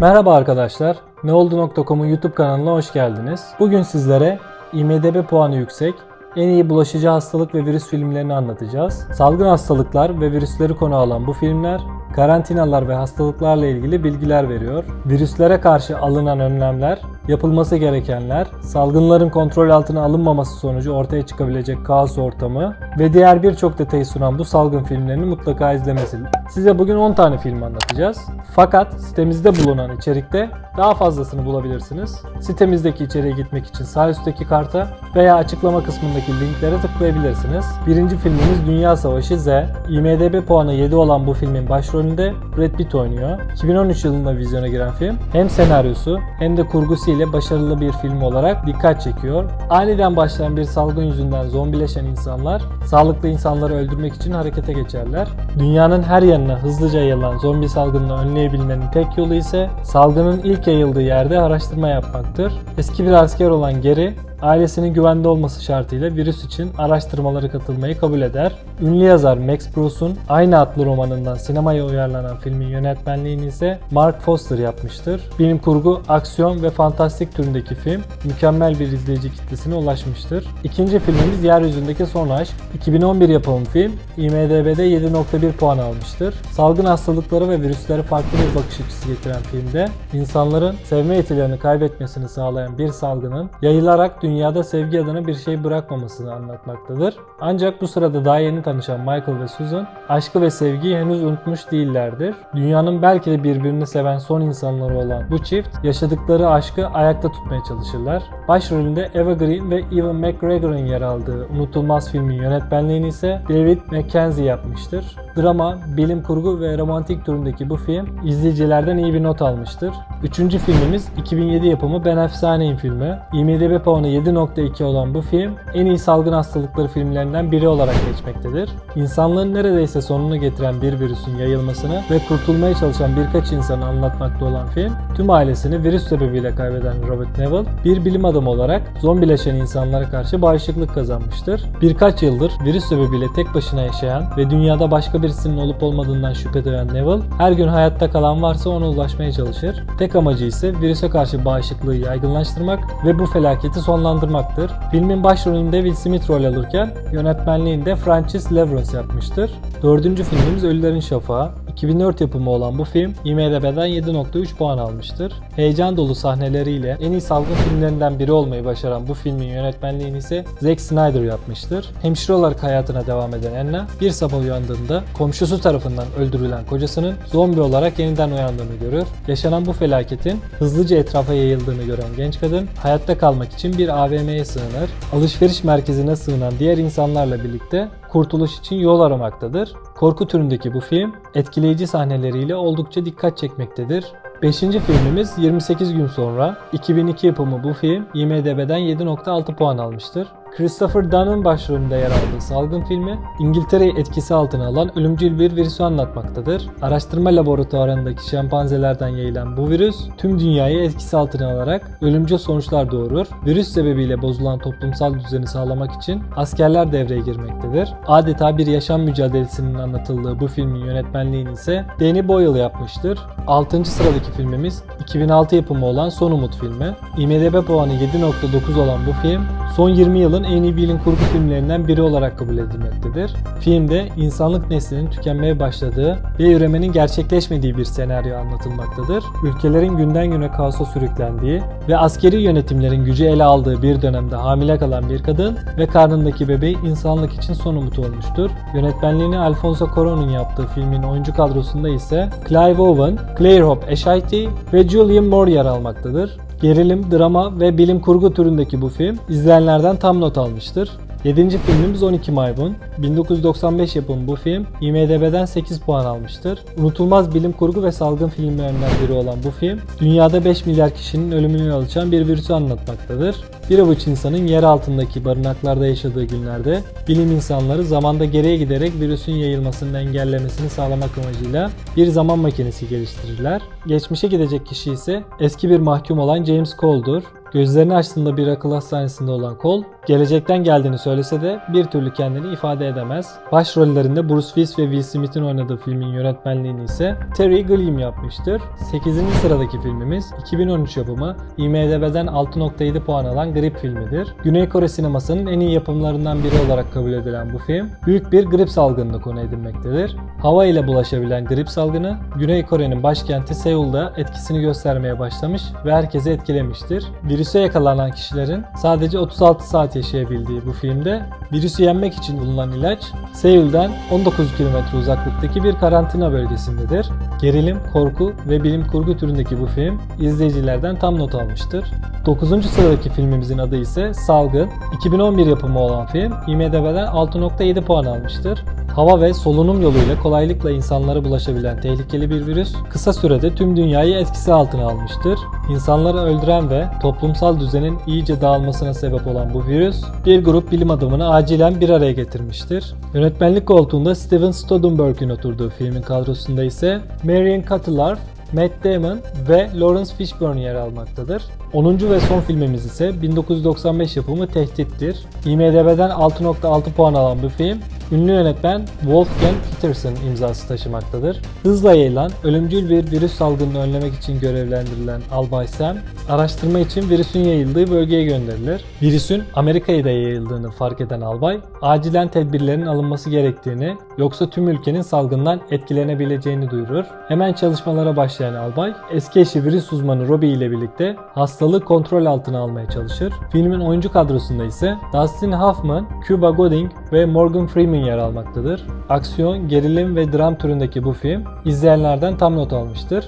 Merhaba arkadaşlar, neoldu.com'un YouTube kanalına hoş geldiniz. Bugün sizlere IMDB puanı yüksek, en iyi bulaşıcı hastalık ve virüs filmlerini anlatacağız. Salgın hastalıklar ve virüsleri konu alan bu filmler, karantinalar ve hastalıklarla ilgili bilgiler veriyor. Virüslere karşı alınan önlemler, yapılması gerekenler, salgınların kontrol altına alınmaması sonucu ortaya çıkabilecek kaos ortamı ve diğer birçok detayı sunan bu salgın filmlerini mutlaka izlemesini. Size bugün 10 tane film anlatacağız. Fakat sitemizde bulunan içerikte daha fazlasını bulabilirsiniz. Sitemizdeki içeriğe gitmek için sağ üstteki karta veya açıklama kısmındaki linklere tıklayabilirsiniz. Birinci filmimiz Dünya Savaşı Z. IMDB puanı 7 olan bu filmin başrolünde Brad Pitt oynuyor. 2013 yılında vizyona giren film hem senaryosu hem de kurgusu ile başarılı bir film olarak dikkat çekiyor. Aniden başlayan bir salgın yüzünden zombileşen insanlar sağlıklı insanları öldürmek için harekete geçerler. Dünyanın her yanına hızlıca yayılan zombi salgınını önleyebilmenin tek yolu ise salgının ilk yayıldığı yerde araştırma yapmaktır. Eski bir asker olan Gary ailesinin güvende olması şartıyla virüs için araştırmalara katılmayı kabul eder. Ünlü yazar Max Bruce'un aynı adlı romanından sinemaya uyarlanan filmin yönetmenliğini ise Mark Foster yapmıştır. Bilim kurgu, aksiyon ve fantastik türündeki film mükemmel bir izleyici kitlesine ulaşmıştır. İkinci filmimiz Yeryüzündeki Son Aşk. 2011 yapımı film IMDB'de 7.1 puan almıştır. Salgın hastalıkları ve virüslere farklı bir bakış açısı getiren filmde insanların sevme yetilerini kaybetmesini sağlayan bir salgının yayılarak dünyada sevgi adına bir şey bırakmamasını anlatmaktadır. Ancak bu sırada daha yeni tanışan Michael ve Susan aşkı ve sevgiyi henüz unutmuş değillerdir. Dünyanın belki de birbirini seven son insanları olan bu çift yaşadıkları aşkı ayakta tutmaya çalışırlar. Başrolünde Eva Green ve Ewan McGregor'ın yer aldığı unutulmaz filmin yönetmenliğini ise David Mackenzie yapmıştır. Drama, bilim kurgu ve romantik türündeki bu film izleyicilerden iyi bir not almıştır. Üçüncü filmimiz 2007 yapımı Ben Efsaneyim filmi. IMDb puanı 7.2 olan bu film en iyi salgın hastalıkları filmlerinden biri olarak geçmektedir. İnsanlığın neredeyse sonunu getiren bir virüsün yayılmasını ve kurtulmaya çalışan birkaç insanı anlatmakta olan film, tüm ailesini virüs sebebiyle kaybeden Robert Neville, bir bilim adamı olarak zombileşen insanlara karşı bağışıklık kazanmıştır. Birkaç yıldır virüs sebebiyle tek başına yaşayan ve dünyada başka birisinin olup olmadığından şüphe duyan Neville, her gün hayatta kalan varsa ona ulaşmaya çalışır. Tek amacı ise virüse karşı bağışıklığı yaygınlaştırmak ve bu felaketi sonlandırmaktır. Filmin başrolünde Will Smith rol alırken yönetmenliğinde Francis Lawrence yapmıştır. Dördüncü filmimiz Ölülerin Şafağı. 2004 yapımı olan bu film IMDb'den 7.3 puan almıştır. Heyecan dolu sahneleriyle en iyi salgın filmlerinden biri olmayı başaran bu filmin yönetmenliğini ise Zack Snyder yapmıştır. Hemşire olarak hayatına devam eden Anna bir sabah uyandığında komşusu tarafından öldürülen kocasının zombi olarak yeniden uyandığını görür. Yaşanan bu felaketin hızlıca etrafa yayıldığını gören genç kadın hayatta kalmak için bir AVM'ye sığınır. Alışveriş merkezine sığınan diğer insanlarla birlikte kurtuluş için yol aramaktadır. Korku türündeki bu film etkileyici sahneleriyle oldukça dikkat çekmektedir. Beşinci filmimiz 28 gün sonra 2002 yapımı bu film IMDb'den 7.6 puan almıştır. Christopher Dunn'ın başrolünde yer aldığı salgın filmi İngiltere'yi etkisi altına alan ölümcül bir virüsü anlatmaktadır. Araştırma laboratuvarındaki şempanzelerden yayılan bu virüs tüm dünyayı etkisi altına alarak ölümcül sonuçlar doğurur. Virüs sebebiyle bozulan toplumsal düzeni sağlamak için askerler devreye girmektedir. Adeta bir yaşam mücadelesinin anlatıldığı bu filmin yönetmenliğini ise Danny Boyle yapmıştır. 6. sıradaki filmimiz 2006 yapımı olan Son Umut filmi. IMDb puanı 7.9 olan bu film son 20 yılın en iyi bilim kurgu filmlerinden biri olarak kabul edilmektedir. Filmde insanlık neslinin tükenmeye başladığı ve üremenin gerçekleşmediği bir senaryo anlatılmaktadır. Ülkelerin günden güne kaosa sürüklendiği ve askeri yönetimlerin gücü ele aldığı bir dönemde hamile kalan bir kadın ve karnındaki bebeği insanlık için son umut olmuştur. Yönetmenliğini Alfonso Cuarón'un yaptığı filmin oyuncu kadrosunda ise Clive Owen, Claire Hope Eshaiti ve Julian Moore yer almaktadır. Gerilim, drama ve bilim kurgu türündeki bu film izleyenlerden tam not almıştır. 7. filmimiz 12 Maymun. 1995 yapımı bu film IMDb'den 8 puan almıştır. Unutulmaz bilim kurgu ve salgın filmlerinden biri olan bu film, dünyada 5 milyar kişinin ölümüne yol açan bir virüsü anlatmaktadır. Bir avuç insanın yer altındaki barınaklarda yaşadığı günlerde bilim insanları zamanda geriye giderek virüsün yayılmasını engellemesini sağlamak amacıyla bir zaman makinesi geliştirirler. Geçmişe gidecek kişi ise eski bir mahkum olan James Cole'dur. Gözlerini açtığında bir akıl hastanesinde olan Cole, gelecekten geldiğini söylese de bir türlü kendini ifade edemez. Başrollerinde Bruce Willis ve Will Smith'in oynadığı filmin yönetmenliğini ise Terry Gilliam yapmıştır. 8. sıradaki filmimiz 2013 yapımı IMDb'den 6.7 puan alan Grip filmidir. Güney Kore sinemasının en iyi yapımlarından biri olarak kabul edilen bu film, büyük bir grip salgınını konu edinmektedir. Hava ile bulaşabilen grip salgını, Güney Kore'nin başkenti Seul'da etkisini göstermeye başlamış ve herkesi etkilemiştir. Virüse yakalanan kişilerin sadece 36 saat yaşayabildiği bu filmde virüsü yenmek için bulunan ilaç Seul'den 19 kilometre uzaklıktaki bir karantina bölgesindedir. Gerilim, korku ve bilim kurgu türündeki bu film izleyicilerden tam not almıştır. 9. sıradaki filmimizin adı ise Salgın. 2011 yapımı olan film IMDb'den 6.7 puan almıştır. Hava ve solunum yoluyla kolaylıkla insanlara bulaşabilen tehlikeli bir virüs kısa sürede tüm dünyayı etkisi altına almıştır. İnsanları öldüren ve toplumsal düzenin iyice dağılmasına sebep olan bu virüs bir grup bilim adamını acilen bir araya getirmiştir. Yönetmenlik koltuğunda Steven Soderbergh'in oturduğu filmin kadrosunda ise Marion Cotillard, Matt Damon ve Lawrence Fishburne yer almaktadır. 10. ve son filmimiz ise 1995 yapımı Tehdit'tir. IMDb'den 6.6 puan alan bu film, ünlü yönetmen Wolfgang Peterson imzası taşımaktadır. Hızla yayılan ölümcül bir virüs salgınını önlemek için görevlendirilen Albay Sam, araştırma için virüsün yayıldığı bölgeye gönderilir. Virüsün Amerika'ya da yayıldığını fark eden albay, acilen tedbirlerin alınması gerektiğini, yoksa tüm ülkenin salgından etkilenebileceğini duyurur. Hemen çalışmalara başlayan albay, eski eşi virüs uzmanı Robbie ile birlikte hastalığı kontrol altına almaya çalışır. Filmin oyuncu kadrosunda ise Dustin Hoffman, Cuba Gooding ve Morgan Freeman yer almaktadır. Aksiyon, gerilim ve dram türündeki bu film izleyenlerden tam not almıştır.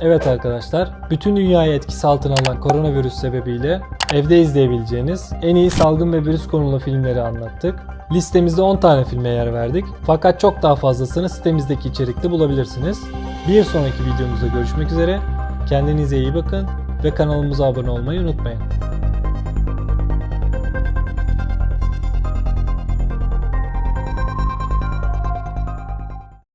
Evet arkadaşlar, bütün dünyayı etkisi altına alan koronavirüs sebebiyle evde izleyebileceğiniz en iyi salgın ve virüs konulu filmleri anlattık. Listemizde 10 tane filme yer verdik. Fakat çok daha fazlasını sitemizdeki içerikte bulabilirsiniz. Bir sonraki videomuzda görüşmek üzere. Kendinize iyi bakın ve kanalımıza abone olmayı unutmayın.